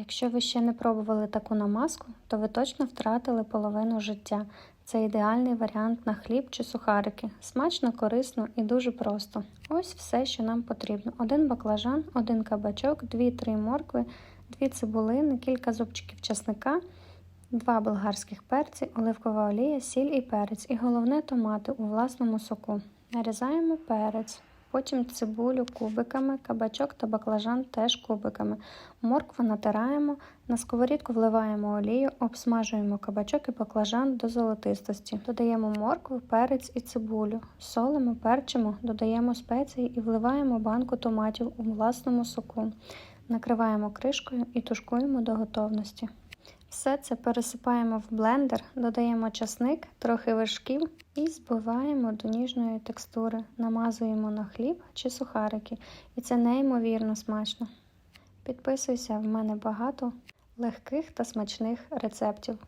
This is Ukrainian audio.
Якщо ви ще не пробували таку намазку, то ви точно втратили половину життя. Це ідеальний варіант на хліб чи сухарики. Смачно, корисно і дуже просто. Ось все, що нам потрібно: один баклажан, один кабачок, 2-3 моркви, 2 цибулини, кілька зубчиків чесника, 2 болгарських перці, оливкова олія, сіль і перець. І головне томати у власному соку. Нарізаємо перець. Потім цибулю кубиками, кабачок та баклажан теж кубиками. Моркву натираємо, на сковорідку вливаємо олію, обсмажуємо кабачок і баклажан до золотистості. Додаємо моркву, перець і цибулю. Солимо, перчимо, додаємо спеції і вливаємо банку томатів у власному соку. Накриваємо кришкою і тушкуємо до готовності. Все це пересипаємо в блендер, додаємо часник, трохи вершків і збиваємо до ніжної текстури. Намазуємо на хліб чи сухарики. І це неймовірно смачно. Підписуйся, в мене багато легких та смачних рецептів.